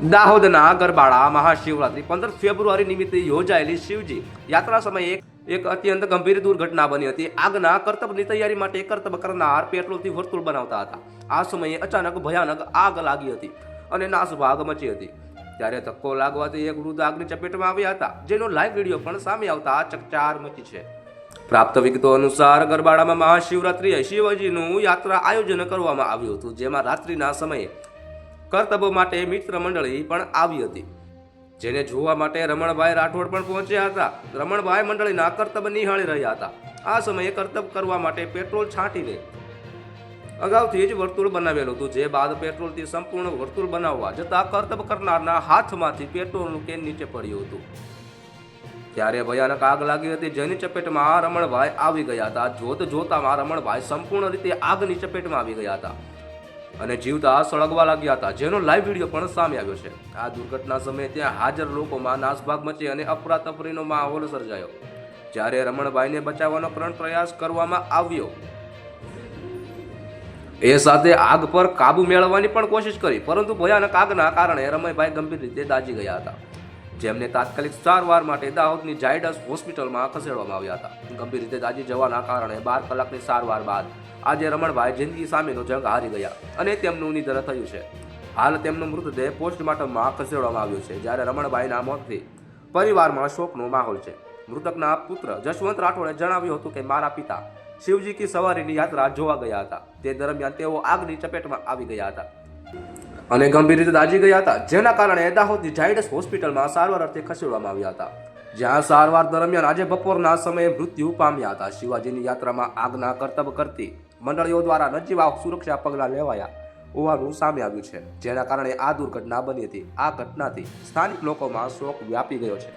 દાહોદના ગરબાડા મહાશિવરાત્રી પંદર ફેબ્રુઆરી નિમિત્તે યોજાયેલી શિવજી યાત્રા સમયે એક અત્યંત ગંભીર દુર્ઘટના બની હતી. આગના કરતબની તૈયારી માટે કરતબ કરનાર પેટ્રોલથી વર્તુળ બનાવતા હતા. આ સમયે અચાનક ભયાનક આગ લાગી હતી અને નાસભાગ મચી હતી. ત્યારે ધક્કો લાગવાથી એક વૃદ્ધ આગની ચપેટમાં આવ્યા હતા, જેનો લાઈવ વીડિયો પણ સામે આવતા ચકચાર મચી છે. પ્રાપ્ત વિગતો અનુસાર ગરબાડામાં મહાશિવરાત્રિએ શિવજીનું યાત્રા આયોજન કરવામાં આવ્યું હતું, જેમાં રાત્રિના સમયે કરતબો માટે મિત્ર મંડળી પણ આવી હતી, જેને જોવા માટે રમણભાઈ રાઠોડ પણ પહોંચ્યા હતા. રમણભાઈ મંડળીના કરતબ નિહાળી રહ્યા હતા. આ સમયે કરતબ કરવા માટે પેટ્રોલ છાંટીને અગાઉથી જ વર્તુળ બનાવેલું હતું, જે બાદ પેટ્રોલથી સંપૂર્ણ વર્તુળ બનાવવા જતાં કરતબ કરનારના હાથમાંથી પેટ્રોલનું કેન નીચે પડ્યું હતું. ત્યારે ભયાનક આગ લાગી હતી, જેની ચપેટમાં રમણભાઈ આવી ગયા હતા. જોત જોતામાં રમણભાઈ સંપૂર્ણ રીતે આગની ચપેટમાં આવી ગયા હતા. અને જીવતા સળગવા લાગ્યા હતા. જેનો લાઈવ વીડિયો પણ સામે આવ્યો છે. આ દુર્ઘટના સમયે ત્યાં હાજર લોકોમાં નાસભાગ મચી અને અફરાતફરીનો માહોલ સર્જાયો. જ્યારે રમણભાઈને બચાવવાનો પણ પ્રયાસ કરવામાં આવ્યો. એ સાથે આગ પર કાબુ મેળવવાની પણ કોશિશ કરી, પરંતુ ભયાનક આગના કારણે રમણભાઈ ગંભીર રીતે દાજી ગયા હતા. જેમને તાત્કાલિક સારવાર માટે દાહોદની જાયડસ હોસ્પિટલમાં ખસેડવામાં આવ્યા હતા. ગંભીર રીતે દાજી જવાના કારણે બાર કલાકની સારવાર બાદ આજે રમણભાઈ જિંદગી સામેનો જંગ હારી ગયા અને તેમનું નિધન થયું છે. હાલ તેમનો મૃતદેહ પોસ્ટમોર્ટમમાં ખસેડવામાં આવ્યો છે જ્યારે રમણભાઈના મોતથી પરિવારમાં શોકનો માહોલ છે. મૃતકના પુત્ર જશવંત રાઠોડે જણાવ્યું હતું કે મારા પિતા શિવજી કી સવારીની યાત્રા જોવા ગયા હતા. તે દરમિયાન તેઓ આગની ચપેટમાં આવી ગયા હતા. અને ગંભીર રીતે દાજી ગયા હતા, જેના કારણે દાહોદની ઝાયડસ હોસ્પિટલમાં સારવાર અર્થે ખસેડવામાં આવ્યા હતા. જ્યાં સારવાર દરમિયાન આજે બપોરના સમયે મૃત્યુ પામ્યા હતા. શિવાજીની યાત્રામાં આગના કરતબ કરતી મંડળીઓ દ્વારા નજીવા સુરક્ષા પગલાં લેવાયા હોવાનું સામે આવ્યું છે, જેના કારણે આ દુર્ઘટના બની હતી. આ ઘટનાથી સ્થાનિક લોકોમાં શોક વ્યાપી ગયો છે.